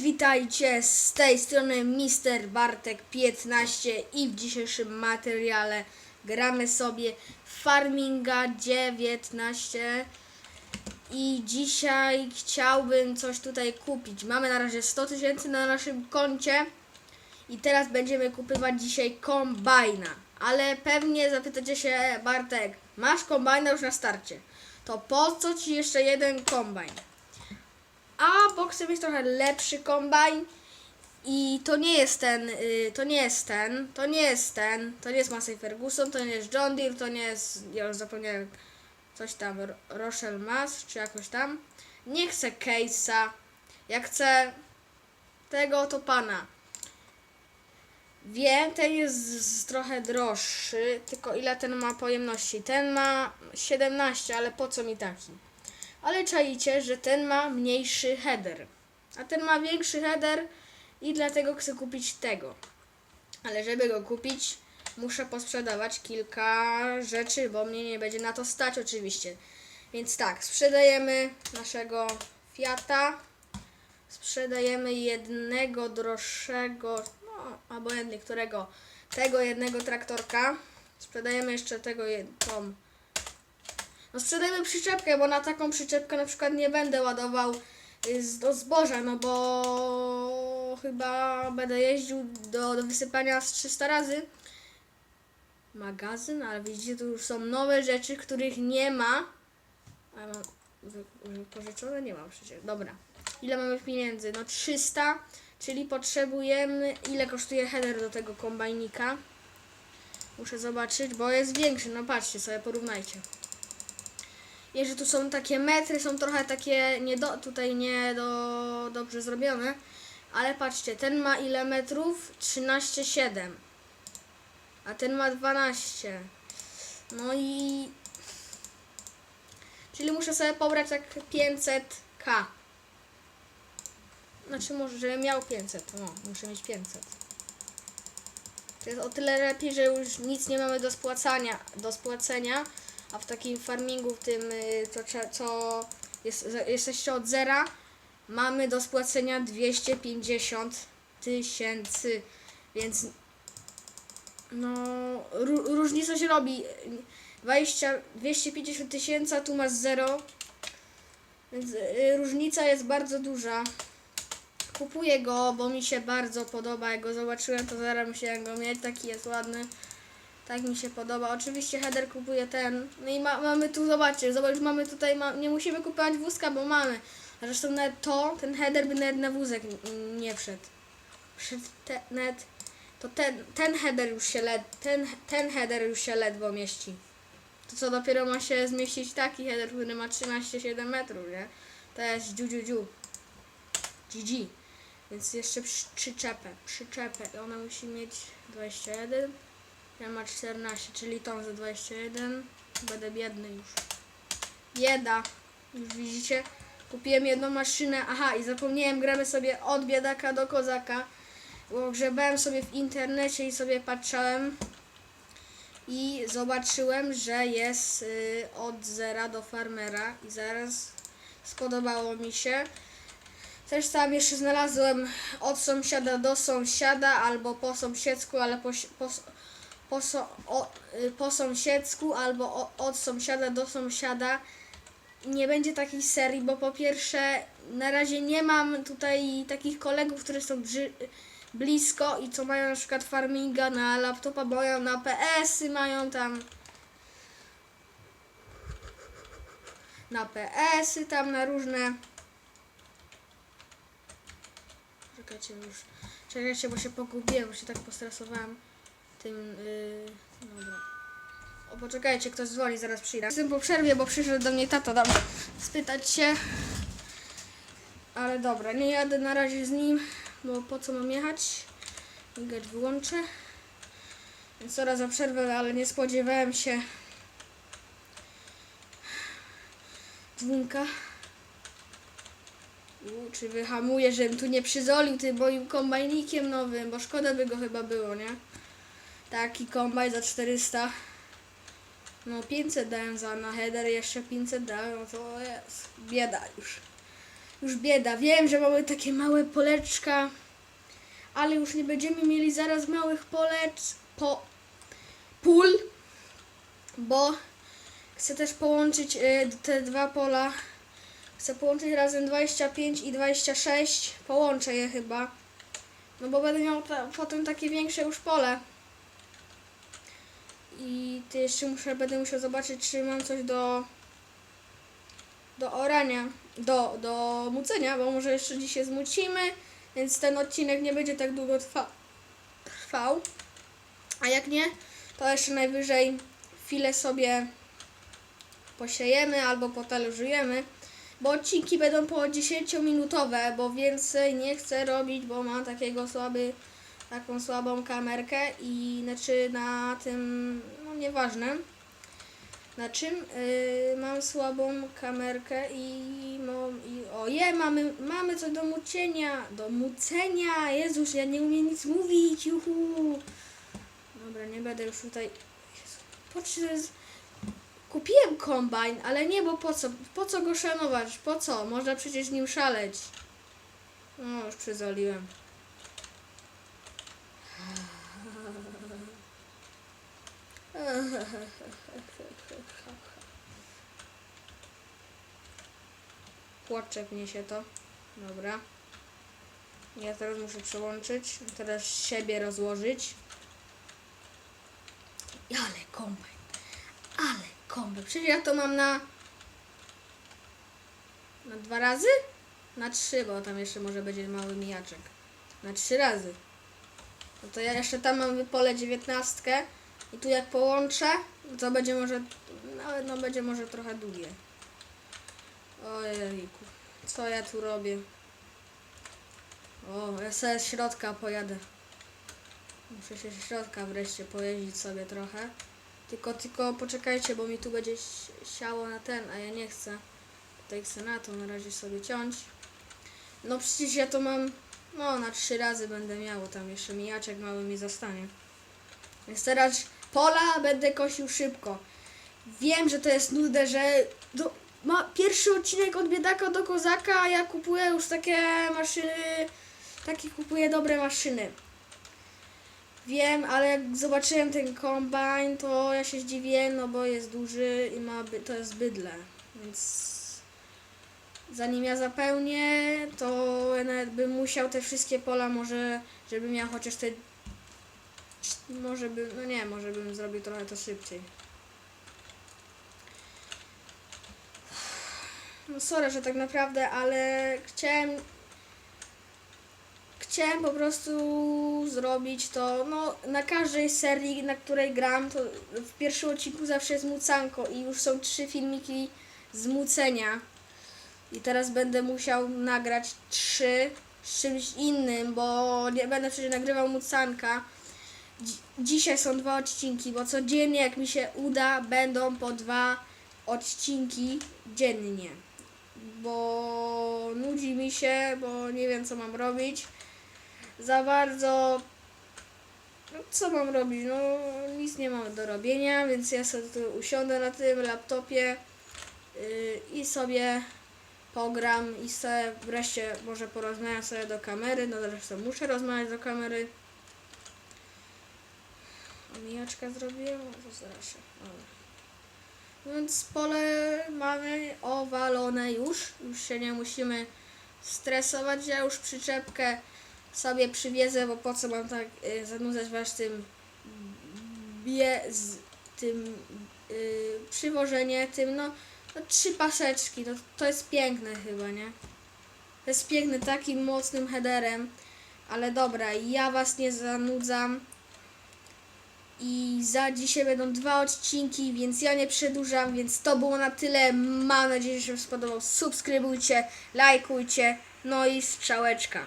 Witajcie z tej strony Mister Bartek 15 i w dzisiejszym materiale gramy sobie Farminga 19 i dzisiaj chciałbym coś tutaj kupić. Mamy na razie 100 tysięcy na naszym koncie i teraz będziemy kupywać dzisiaj kombajna. Ale pewnie zapytacie się Bartek, masz kombajna już na starcie. To po co ci jeszcze jeden kombajn? A bo chcę mieć trochę lepszy kombajn i to nie jest ten, y, to nie jest ten, to nie jest ten, to nie jest Massey Ferguson, to nie jest John Deere, to nie jest, ja już zapomniałem, coś tam, Ro- Rochelle Mass, czy jakoś tam. Nie chcę Case'a, ja chcę tego oto pana. Wiem, ten jest z- z trochę droższy, tylko ile ten ma pojemności? Ten ma 17, ale po co mi taki? Ale czaicie, że ten ma mniejszy header. A ten ma większy header i dlatego chcę kupić tego. Ale żeby go kupić, muszę posprzedawać kilka rzeczy, bo mnie nie będzie na to stać oczywiście. Więc tak, sprzedajemy naszego Fiata. Sprzedajemy jednego droższego, no obojętnie którego, tego jednego traktorka. Sprzedajemy jeszcze tego, tą no sprzedajmy przyczepkę, bo na taką przyczepkę na przykład nie będę ładował y, do zboża, no bo chyba będę jeździł do, do wysypania z 300 razy. Magazyn, ale widzicie, tu już są nowe rzeczy, których nie ma. A ja mam wy- wypożyczone? Nie mam przecież. Dobra. Ile mamy pieniędzy? No 300, czyli potrzebujemy... Ile kosztuje header do tego kombajnika? Muszę zobaczyć, bo jest większy. No patrzcie sobie, porównajcie. I że tu są takie metry, są trochę takie nie do, tutaj nie do, dobrze zrobione. Ale patrzcie, ten ma ile metrów? 13,7. A ten ma 12. No i... Czyli muszę sobie pobrać tak 500k. Znaczy może, żebym miał 500. No, muszę mieć 500. To jest o tyle lepiej, że już nic nie mamy do spłacania, do spłacenia, a w takim farmingu, w tym, y, co, co jest, jesteście od zera, mamy do spłacenia 250 tysięcy, więc no, ró- różnica się robi. 20, 250 tysięcy, tu masz 0, więc y, różnica jest bardzo duża. Kupuję go, bo mi się bardzo podoba. Jak go zobaczyłem, to zaraz musiałem go mieć. Taki jest ładny. Tak mi się podoba. Oczywiście header kupuje ten. No i ma, mamy tu, zobaczcie, zobacz, mamy tutaj, ma, nie musimy kupować wózka, bo mamy. Zresztą nawet to, ten header by nawet na wózek nie wszedł. Wszedł te, nawet, to ten, ten header już się led, ten, ten header już się ledwo mieści. To co dopiero ma się zmieścić taki header, który ma 13,7 metrów, nie? To jest dziu dziu dziu. GG. Więc jeszcze przy, przyczepę, przyczepę. I ona musi mieć 21. Ja ma 14, czyli tą za 21. Będę biedny już. Bieda. Już widzicie? Kupiłem jedną maszynę. Aha, i zapomniałem, gramy sobie od biedaka do kozaka. Grzebałem sobie w internecie i sobie patrzałem. I zobaczyłem, że jest y, od zera do farmera. I zaraz spodobało mi się. Też tam jeszcze znalazłem od sąsiada do sąsiada albo po sąsiedzku, ale po, po, po, so- o, y, po sąsiedzku albo o, od sąsiada do sąsiada. Nie będzie takiej serii, bo po pierwsze na razie nie mam tutaj takich kolegów, którzy są blisko i co mają na przykład farminga na laptopa, mają na PS-y, mają tam na PS-y, tam na różne Czekajcie już. Czekajcie, bo się pogubiłem, bo się tak postresowałem tym. Yy, dobra. O, poczekajcie, ktoś dzwoni, zaraz przyjdę. Jestem po przerwie, bo przyszedł do mnie tata tam spytać się. Ale dobra, nie jadę na razie z nim, bo po co mam jechać? Migacz wyłączę. Więc teraz za przerwę, ale nie spodziewałem się dzwonka. U, czy wyhamuję, żebym tu nie przyzolił tym moim kombajnikiem nowym, bo szkoda by go chyba było, nie? Taki kombajn za 400. No 500 dałem za na header, jeszcze 500 dałem, no to jest bieda już. już bieda. Wiem, że mamy takie małe poleczka, ale już nie będziemy mieli zaraz małych polec, po, pól, bo chcę też połączyć y, te dwa pola. Chcę połączyć razem 25 i 26. Połączę je chyba. No bo będę miał potem takie większe już pole. I ty jeszcze muszę, będę musiał zobaczyć, czy mam coś do do orania, do, do mucenia, bo może jeszcze dzisiaj zmucimy, więc ten odcinek nie będzie tak długo trwa, trwał. A jak nie, to jeszcze najwyżej chwilę sobie posiejemy albo potalerzujemy, bo odcinki będą po 10-minutowe, bo więcej nie chcę robić, bo mam takiego słaby, taką słabą kamerkę i znaczy na tym, no nieważne. Na czym yy, mam słabą kamerkę i, mam, i o je, mamy, mamy coś do mucenia, do mucenia, Jezus, ja nie umiem nic mówić, juhu. Dobra, nie będę już tutaj, Jezu, to jest... kupiłem kombajn, ale nie, bo po co, po co go szanować, po co, można przecież nim szaleć. No, już przyzoliłem. Płaczek niesie to. Dobra. Ja teraz muszę przełączyć. Teraz siebie rozłożyć. Ale kombajn. Ale kombajn. Przecież ja to mam na... Na dwa razy? Na trzy, bo tam jeszcze może będzie mały mijaczek. Na trzy razy. No to ja jeszcze tam mam pole dziewiętnastkę. I tu jak połączę, to będzie może... Nawet no będzie może trochę długie. Ojejku, co ja tu robię? O, ja sobie z środka pojadę. Muszę się z środka wreszcie pojeździć sobie trochę. Tylko, tylko poczekajcie, bo mi tu będzie si- siało na ten, a ja nie chcę. Tutaj chcę na to na razie sobie ciąć. No przecież ja to mam, no na trzy razy będę miał, tam jeszcze mijaczek mały mi zostanie. Więc teraz pola będę kosił szybko. Wiem, że to jest nudne, że do, ma pierwszy odcinek od biedaka do kozaka, a ja kupuję już takie maszyny, takie kupuję dobre maszyny. Wiem, ale jak zobaczyłem ten kombajn, to ja się zdziwiłem, no bo jest duży i ma, to jest bydle, więc zanim ja zapełnię, to nawet bym musiał te wszystkie pola może, żebym miał chociaż te, może bym, no nie, może bym zrobił trochę to szybciej. No sorry, że tak naprawdę, ale chciałem chciałem po prostu zrobić to, no na każdej serii, na której gram, to w pierwszym odcinku zawsze jest mucanko i już są trzy filmiki z mucenia. I teraz będę musiał nagrać trzy z czymś innym, bo nie będę przecież nagrywał mucanka. Dzi- Dzisiaj są dwa odcinki, bo codziennie jak mi się uda, będą po dwa odcinki dziennie. Bo nudzi mi się, bo nie wiem co mam robić. Za bardzo. No, co mam robić? No nic nie mam do robienia, więc ja sobie tu usiądę na tym laptopie yy, i sobie pogram i sobie wreszcie może porozmawiam sobie do kamery. No zresztą muszę rozmawiać do kamery. Omijaczka zrobiłem? No to się. Dobra. Więc pole mamy owalone już. Już się nie musimy stresować. Ja już przyczepkę sobie przywiezę, bo po co mam tak y, zanudzać was tym bie, z tym y, przywożenie tym, no, no trzy paseczki, to, to jest piękne chyba, nie? To jest piękne takim mocnym headerem, ale dobra, ja was nie zanudzam. I za dzisiaj będą dwa odcinki, więc ja nie przedłużam, więc to było na tyle. Mam nadzieję, że się spodobał. Subskrybujcie, lajkujcie, no i strzałeczka.